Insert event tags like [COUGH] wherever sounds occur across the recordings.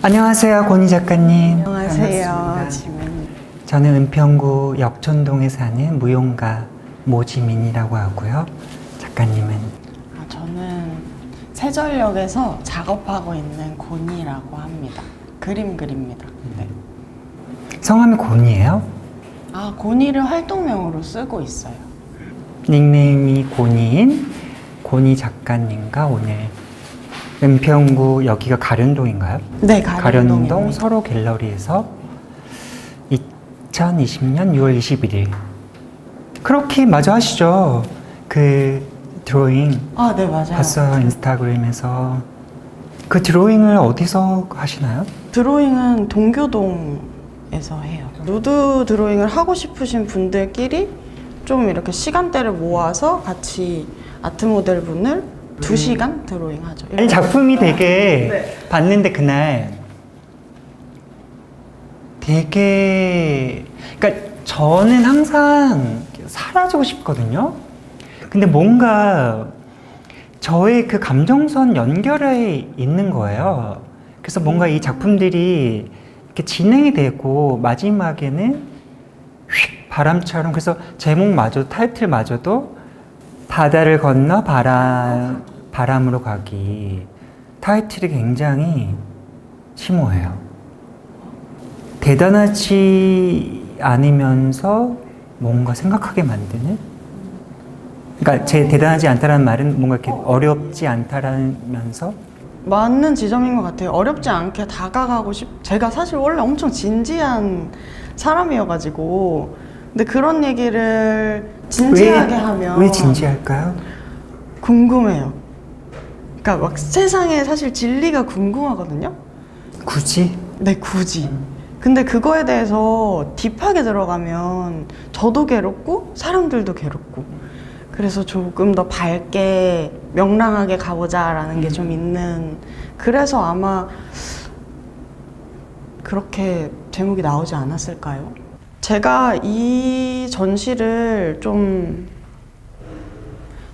안녕하세요, 권희 작가님. 안녕하세요. 지민. 저는 은평구 역촌동에 사는 무용가 모지민이라고 하고요. 작가님은 아, 저는 세전역에서 작업하고 있는 곤이라고 합니다. 그림 그립니다. 네. 성함이 곤이에요? 아, 곤이를 활동명으로 쓰고 있어요. 닉네임이 곤이인 곤이 작가님과 오늘 은평구 여기가 가련동인가요? 네, 가련동 가련동 서로 갤러리에서 2020년 6월 21일 그렇게 마저 하시죠? 그 드로잉 아, 네, 맞아요. 봤어요 인스타그램에서 그 드로잉을 어디서 하시나요? 드로잉은 동교동에서 해요. 누드 드로잉을 하고 싶으신 분들끼리 좀 이렇게 시간대를 모아서 같이 아트 모델 분을 두 시간 드로잉 하죠. 아니 작품이 되게 네. 봤는데 그날 되게 그러니까 저는 항상 사라지고 싶거든요. 근데 뭔가 저의 그 감정선 연결해 있는 거예요. 그래서 뭔가 이 작품들이 이렇게 진행이 되고 마지막에는 휙 바람처럼 그래서 제목마저 타이틀마저도 바다를 건너 바람 바람으로 가기 타이틀이 굉장히 심오해요. 대단하지 않으면서 뭔가 생각하게 만드는. 그러니까 제 대단하지 않다라는 말은 뭔가 이렇게 어렵지 않다라면서 맞는 지점인 것 같아요. 어렵지 않게 다가가고 싶. 제가 사실 원래 엄청 진지한 사람이어가지고, 근데 그런 얘기를 진지하게 하면 왜 진지할까요? 궁금해요. 그러니까 막 세상에 사실 진리가 궁금하거든요. 굳이 네, 굳이. 근데 그거에 대해서 딥하게 들어가면 저도 괴롭고 사람들도 괴롭고. 그래서 조금 더 밝게 명랑하게 가보자라는 게 좀 있는. 그래서 아마 그렇게 제목이 나오지 않았을까요? 제가 이 전시를 좀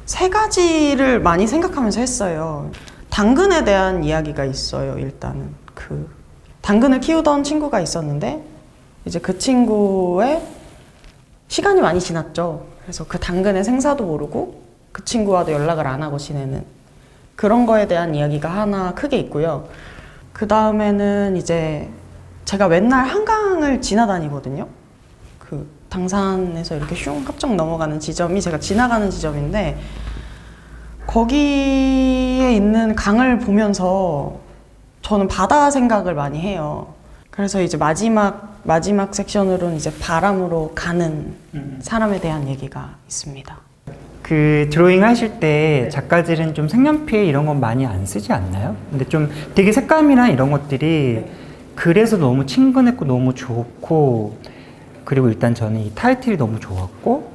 세 가지를 많이 생각하면서 했어요. 당근에 대한 이야기가 있어요, 일단은. 그, 당근을 키우던 친구가 있었는데, 이제 그 친구의 시간이 많이 지났죠. 그래서 그 당근의 생사도 모르고, 그 친구와도 연락을 안 하고 지내는 그런 거에 대한 이야기가 하나 크게 있고요. 그 다음에는 이제 제가 맨날 한강을 지나다니거든요. 그 당산에서 이렇게 슝 합정 넘어가는 지점이 제가 지나가는 지점인데 거기에 있는 강을 보면서 저는 바다 생각을 많이 해요. 그래서 이제 마지막 마지막 섹션으로는 이제 바람으로 가는 사람에 대한 얘기가 있습니다. 그 드로잉 하실 때 작가들은 좀 색연필 이런 건 많이 안 쓰지 않나요? 근데 좀 되게 색감이나 이런 것들이 그래서 너무 친근했고 너무 좋고 그리고 일단 저는 이 타이틀이 너무 좋았고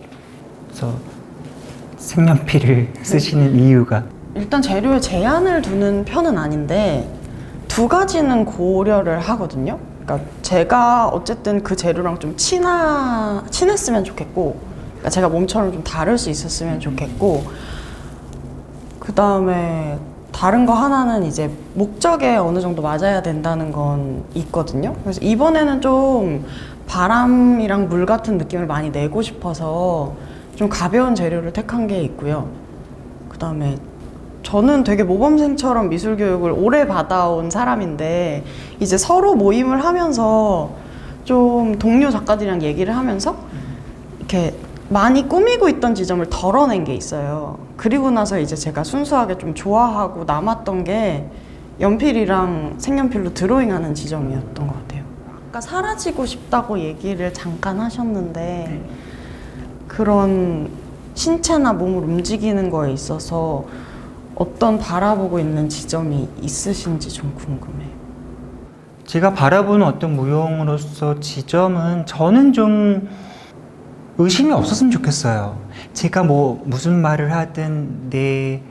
그래서 색연필을 쓰시는 이유가 일단 재료에 제한을 두는 편은 아닌데 두 가지는 고려를 하거든요. 그러니까 제가 어쨌든 그 재료랑 좀 친하 친했으면 좋겠고, 그러니까 제가 몸처럼 좀 다를 수 있었으면 좋겠고, 그 다음에 다른 거 하나는 이제 목적에 어느 정도 맞아야 된다는 건 있거든요. 그래서 이번에는 좀 바람이랑 물 같은 느낌을 많이 내고 싶어서 좀 가벼운 재료를 택한 게 있고요. 그 다음에 저는 되게 모범생처럼 미술 교육을 오래 받아온 사람인데 이제 서로 모임을 하면서 좀 동료 작가들이랑 얘기를 하면서 이렇게 많이 꾸미고 있던 지점을 덜어낸 게 있어요. 그리고 나서 이제 제가 순수하게 좀 좋아하고 남았던 게 연필이랑 색연필로 드로잉하는 지점이었던 것 같아요. 아까 사라지고 싶다고 얘기를 잠깐 하셨는데 그런 신체나 몸을 움직이는 거에 있어서 어떤 바라보고 있는 지점이 있으신지 좀 궁금해요. 제가 바라보는 어떤 무용으로서 지점은 저는 좀 의심이 없었으면 좋겠어요. 제가 뭐 무슨 말을 하든 내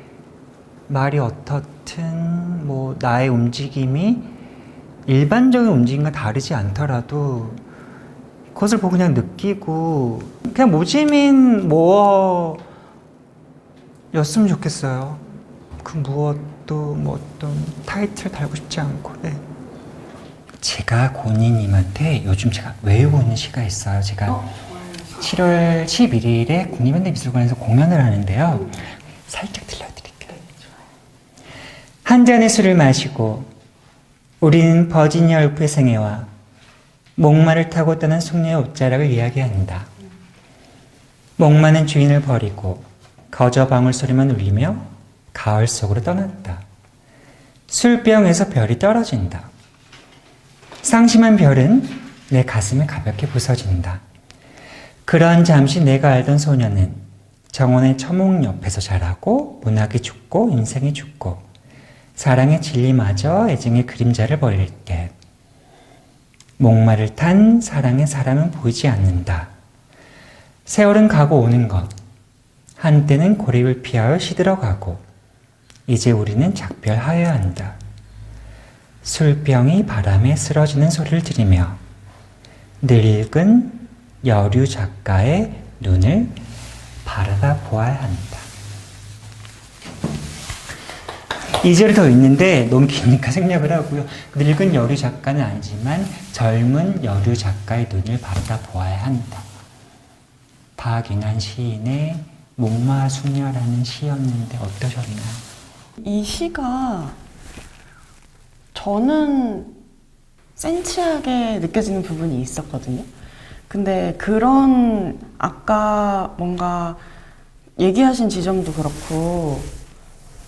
말이 어떻든 뭐 나의 움직임이 일반적인 움직임과 다르지 않더라도 그것을 보고 그냥 느끼고 그냥 모지민 뭐였으면 좋겠어요. 그 무엇도 뭐 어떤 타이틀 달고 싶지 않고 네. 제가 고니님한테 요즘 제가 외우고 있는 시가 있어요. 제가 7월 11일에 국립현대미술관에서 공연을 하는데요. 살짝 들려드릴게요. 한 잔의 술을 마시고 우리는 버지니아 울프의 생애와 목마를 타고 떠난 숙녀의 옷자락을 이야기한다. 목마는 주인을 버리고 거저 방울 소리만 울리며 가을 속으로 떠났다. 술병에서 별이 떨어진다. 상심한 별은 내 가슴에 가볍게 부서진다. 그런 잠시 내가 알던 소녀는 정원의 처목 옆에서 자라고 문학이 죽고 인생이 죽고 사랑의 진리마저 애증의 그림자를 버릴 때 목마를 탄 사랑의 사람은 보이지 않는다. 세월은 가고 오는 것. 한때는 고립을 피하여 시들어가고 이제 우리는 작별하여야 한다. 술병이 바람에 쓰러지는 소리를 들으며 늙은 여류 작가의 눈을 바라다 보아야 한다. 이절이 더 있는데 너무 기니까 [LAUGHS] 생략을 하고요. 늙은 여류 작가는 아니지만 젊은 여류 작가의 눈을 바라다 보아야 한다. 박윤한 시인의 목마숙녀라는 시였는데 어떠셨나요? 이 시가 저는 센치하게 느껴지는 부분이 있었거든요. 근데 그런 아까 뭔가 얘기하신 지점도 그렇고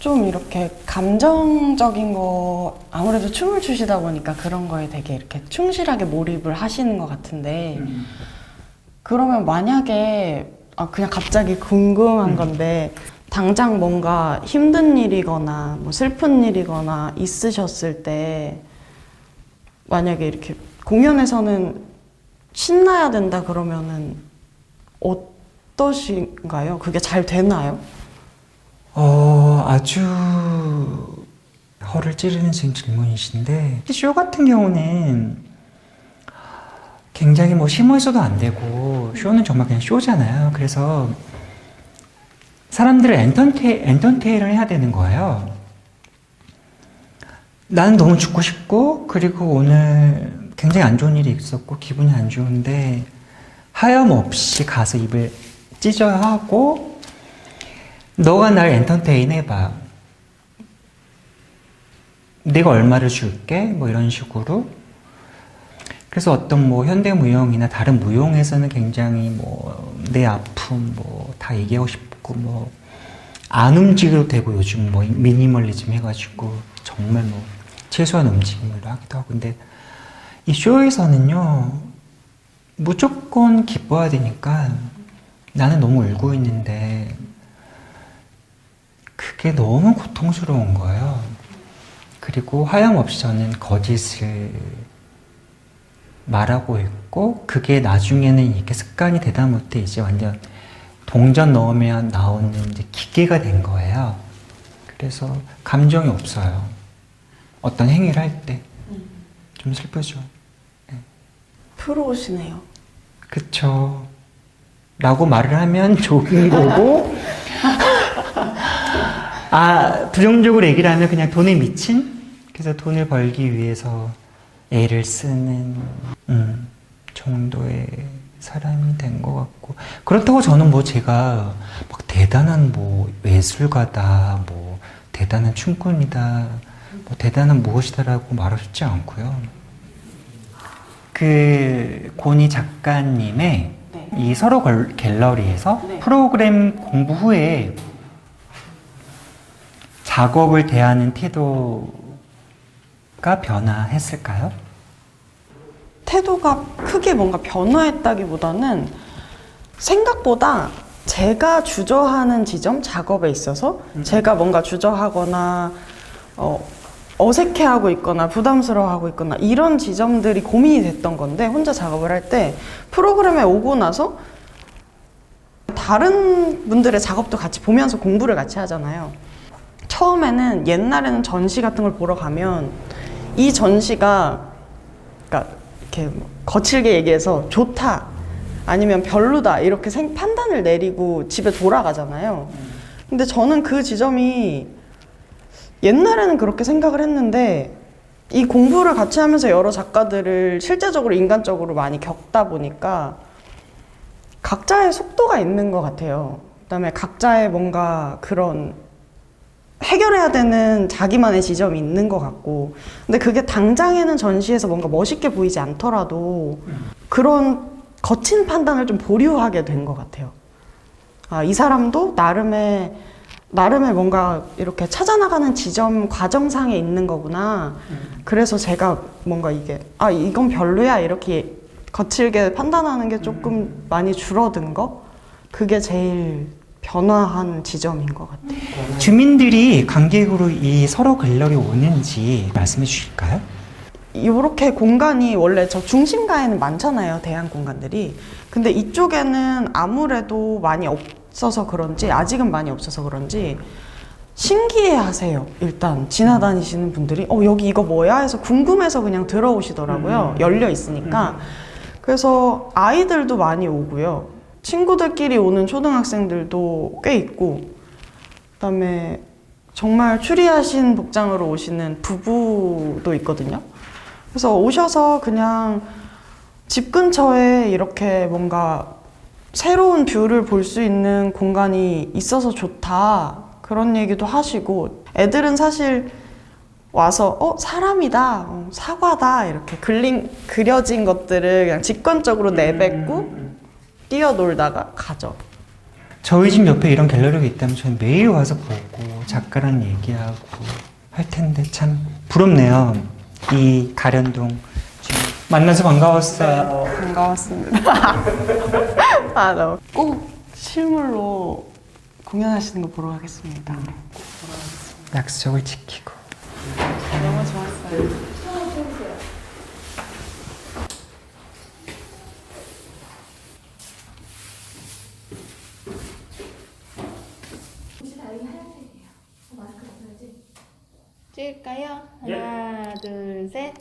좀 이렇게 감정적인 거 아무래도 춤을 추시다 보니까 그런 거에 되게 이렇게 충실하게 몰입을 하시는 것 같은데 그러면 만약에 아 그냥 갑자기 궁금한 건데 당장 뭔가 힘든 일이거나 뭐 슬픈 일이거나 있으셨을 때 만약에 이렇게 공연에서는 신나야 된다 그러면은 어떠신가요? 그게 잘 되나요? 어, 아주 허를 찌르는 질문이신데 쇼 같은 경우는 굉장히 뭐 심어서도 안 되고 쇼는 정말 그냥 쇼잖아요. 그래서 사람들을 엔터테, 엔터테인을 해야 되는 거예요. 나는 너무 죽고 싶고 그리고 오늘 굉장히 안 좋은 일이 있었고 기분이 안 좋은데 하염없이 가서 입을 찢어야 하고 너가 날 엔터테인 해봐. 내가 얼마를 줄게? 뭐 이런 식으로. 그래서 어떤 뭐 현대무용이나 다른 무용에서는 굉장히 뭐 내 아픔 뭐 다 얘기하고 싶고 뭐 안 움직여도 되고 요즘 뭐 미니멀리즘 해가지고 정말 뭐 최소한 움직임으로 하기도 하고 근데 이 쇼에서는요 무조건 기뻐야 되니까 나는 너무 울고 있는데 그게 너무 고통스러운 거예요. 그리고 하염없이 저는 거짓을 말하고 있고, 그게 나중에는 이게 습관이 되다 못해 이제 완전 동전 넣으면 나오는 이제 기계가 된 거예요. 그래서 감정이 없어요. 어떤 행위를 할 때. 좀 슬프죠. 프로시네요. 그쵸. 라고 말을 하면 좋은 거고, [LAUGHS] 아, 부정적으로 얘기를 하면 그냥 돈에 미친? 그래서 돈을 벌기 위해서 애를 쓰는, 음, 정도의 사람이 된 것 같고. 그렇다고 저는 뭐 제가 막 대단한 뭐 예술가다, 뭐 대단한 춤꾼이다, 뭐 대단한 무엇이다라고 말하고 싶지 않고요. 그 고니 작가님의 네. 이 서로 걸- 갤러리에서 네. 프로그램 공부 후에 작업을 대하는 태도가 변화했을까요? 태도가 크게 뭔가 변화했다기보다는 생각보다 제가 주저하는 지점 작업에 있어서 제가 뭔가 주저하거나 어, 어색해하고 있거나 부담스러워하고 있거나 이런 지점들이 고민이 됐던 건데 혼자 작업을 할 때 프로그램에 오고 나서 다른 분들의 작업도 같이 보면서 공부를 같이 하잖아요. 처음에는 옛날에는 전시 같은 걸 보러 가면 이 전시가 그러니까 이렇게 뭐 거칠게 얘기해서 좋다 아니면 별로다 이렇게 생, 판단을 내리고 집에 돌아가잖아요. 근데 저는 그 지점이 옛날에는 그렇게 생각을 했는데 이 공부를 같이 하면서 여러 작가들을 실제적으로 인간적으로 많이 겪다 보니까 각자의 속도가 있는 것 같아요. 그다음에 각자의 뭔가 그런 해결해야 되는 자기만의 지점이 있는 것 같고 근데 그게 당장에는 전시에서 뭔가 멋있게 보이지 않더라도 그런 거친 판단을 좀 보류하게 된 것 같아요. 아, 이 사람도 나름의 나름의 뭔가 이렇게 찾아나가는 지점 과정상에 있는 거구나. 그래서 제가 뭔가 이게 아 이건 별로야 이렇게 거칠게 판단하는 게 조금 많이 줄어든 거 그게 제일 변화한 지점인 것 같아요. 주민들이 관객으로 이 서로 갤러리 오는지 말씀해 주실까요? 이렇게 공간이 원래 저 중심가에는 많잖아요 대형 공간들이. 근데 이쪽에는 아무래도 많이 없어서 그런지 아직은 많이 없어서 그런지 신기해 하세요 일단. 지나다니시는 분들이. 어 여기 이거 뭐야? 해서 궁금해서 그냥 들어오시더라고요. 열려 있으니까. 그래서 아이들도 많이 오고요 친구들끼리 오는 초등학생들도 꽤 있고 그다음에 정말 추리하신 복장으로 오시는 부부도 있거든요. 그래서 오셔서 그냥 집 근처에 이렇게 뭔가 새로운 뷰를 볼 수 있는 공간이 있어서 좋다. 그런 얘기도 하시고 애들은 사실 와서 어 사람이다 어, 사과다 이렇게 그린 그려진 것들을 그냥 직관적으로 내뱉고 뛰어놀다가 가죠. 저희 집 옆에 이런 갤러리가 있다면 저는 매일 와서 보고 작가랑 얘기하고 할 텐데 참 부럽네요. 이 가련동. 만나서 반가웠어요. 반가웠습니다. [LAUGHS] 아, 너꼭 실물로 공연하시는 거 보러 가겠습니다. 약속을 지키고. 너무 좋았어요. 찍을까요? 하나, 둘, 셋.